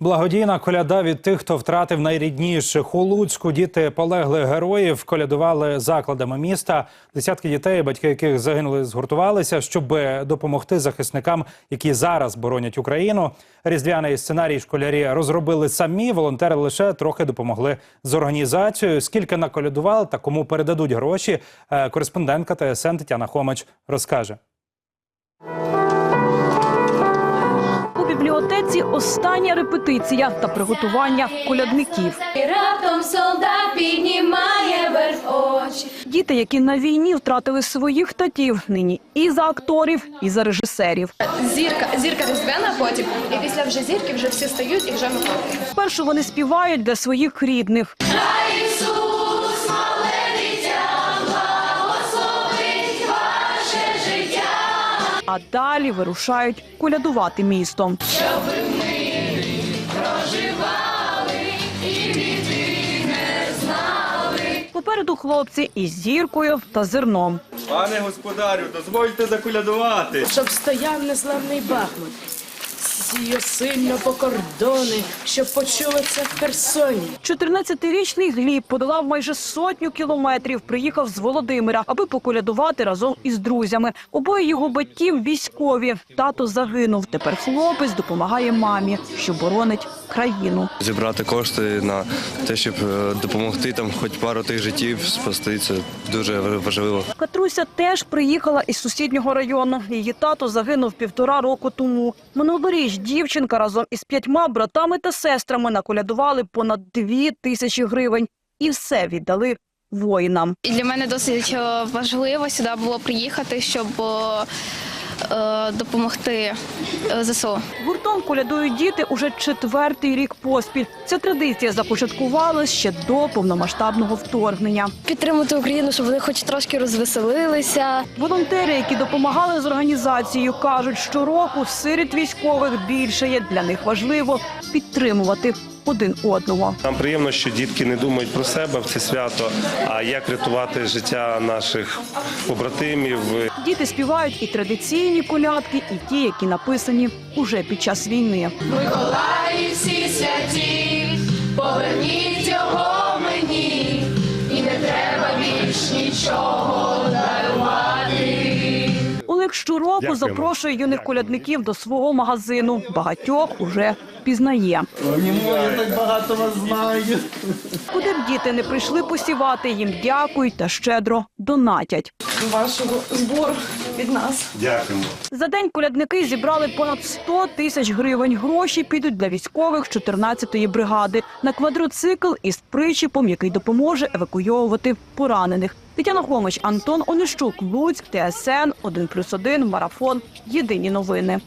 Благодійна коляда від тих, хто втратив найрідніших у Луцьку. Діти полеглих героїв колядували закладами міста. Десятки дітей, батьки яких загинули, згуртувалися, щоб допомогти захисникам, які зараз боронять Україну. Різдвяний сценарій школярі розробили самі. Волонтери лише трохи допомогли з організацією. Скільки наколядували та кому передадуть гроші. е, Кореспондентка ТСН Тетяна Хомич розкаже. Бібліотеці остання репетиція та приготування колядників. Раптом солдат піднімає вверх очі. Діти, які на війні втратили своїх татів, нині і за акторів, і за режисерів. Зірка, зірка різдвяна потім, і після вже зірки вже всі стають і вже ми. Спершу вони співають для своїх рідних. А далі вирушають колядувати містом. Попереду хлопці із зіркою та зерном. Пане господарю, дозвольте заколядувати. щоб стояв незламний Бахмут. Сію сильно по кордони, щоб почули це в Херсоні. 14-річний Гліб подолав майже сотню кілометрів. Приїхав з Володимира, аби поколядувати разом із друзями. Обоє його батьків військові. Тато загинув. Тепер хлопець допомагає мамі, що боронить країну. Зібрати кошти на те, щоб е, допомогти там, хоч пару тих життів спасти, це дуже важливо. Катруся теж приїхала із сусіднього району. Її тато загинув півтора року тому. Минулоріч дівчинка разом із п'ятьма братами та сестрами наколядували понад дві тисячі гривень і все віддали воїнам. Для мене досить е, важливо сюди було приїхати, щоб е, допомогти е, ЗСУ. Гуртом колядують діти уже четвертий рік поспіль. Ця традиція започаткувалась ще до повномасштабного вторгнення. підтримати Україну, щоб вони хоч трошки розвеселилися. Волонтери, які допомагали з організацією, кажуть, що року серед військових більше є. Для них важливо підтримувати один одного. Нам приємно, що дітки не думають про себе в це свято, а як рятувати життя наших побратимів. Діти співають і традиційні колядки, і ті, які написані уже під час війни. Миколаї всі святі, поверніть Олег щороку Дякуємо. запрошує юних колядників до свого магазину. Багатьох уже пізнає. Я так багато вас знаю. Куди б діти не прийшли посівати, їм дякують та щедро донатять. Вашого збору від нас. Дякуємо. За день колядники зібрали понад 100 тисяч гривень. Гроші підуть для військових 14-ї бригади на квадроцикл із причіпом, який допоможе евакуйовувати поранених. Тетяна Хомич, Антон Онищук, Луцьк, ТСН 1+,1, Марафон. Єдині новини.